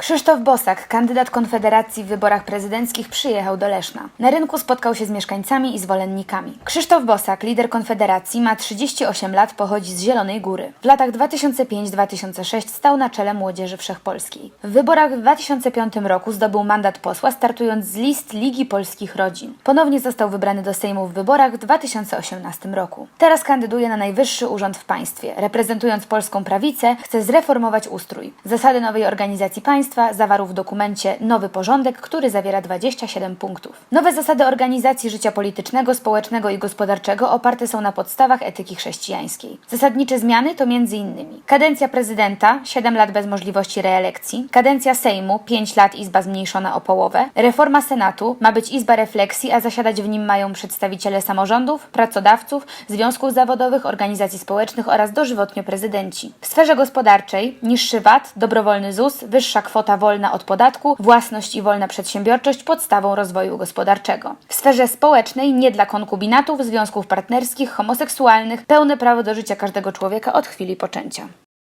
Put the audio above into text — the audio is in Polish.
Krzysztof Bosak, kandydat Konfederacji w wyborach prezydenckich, przyjechał do Leszna. Na rynku spotkał się z mieszkańcami i zwolennikami. Krzysztof Bosak, lider Konfederacji, ma 38 lat, pochodzi z Zielonej Góry. W latach 2005-2006 stał na czele Młodzieży Wszechpolskiej. W wyborach w 2005 roku zdobył mandat posła, startując z list Ligi Polskich Rodzin. Ponownie został wybrany do Sejmu w wyborach w 2018 roku. Teraz kandyduje na najwyższy urząd w państwie. Reprezentując polską prawicę, chce zreformować ustrój. Zasady nowej organizacji państwa zawarł w dokumencie Nowy Porządek, który zawiera 27 punktów. Nowe zasady organizacji życia politycznego, społecznego i gospodarczego oparte są na podstawach etyki chrześcijańskiej. Zasadnicze zmiany to m.in. kadencja prezydenta 7 lat bez możliwości reelekcji, kadencja Sejmu 5 lat izba zmniejszona o połowę, reforma Senatu ma być izba refleksji, a zasiadać w nim mają przedstawiciele samorządów, pracodawców, związków zawodowych, organizacji społecznych oraz dożywotnio prezydenci. W sferze gospodarczej niższy VAT, dobrowolny ZUS, wyższa kwota wolna od podatku, własność i wolna przedsiębiorczość podstawą rozwoju gospodarczego. W sferze społecznej nie dla konkubinatów, związków partnerskich, homoseksualnych, pełne prawo do życia każdego człowieka od chwili poczęcia.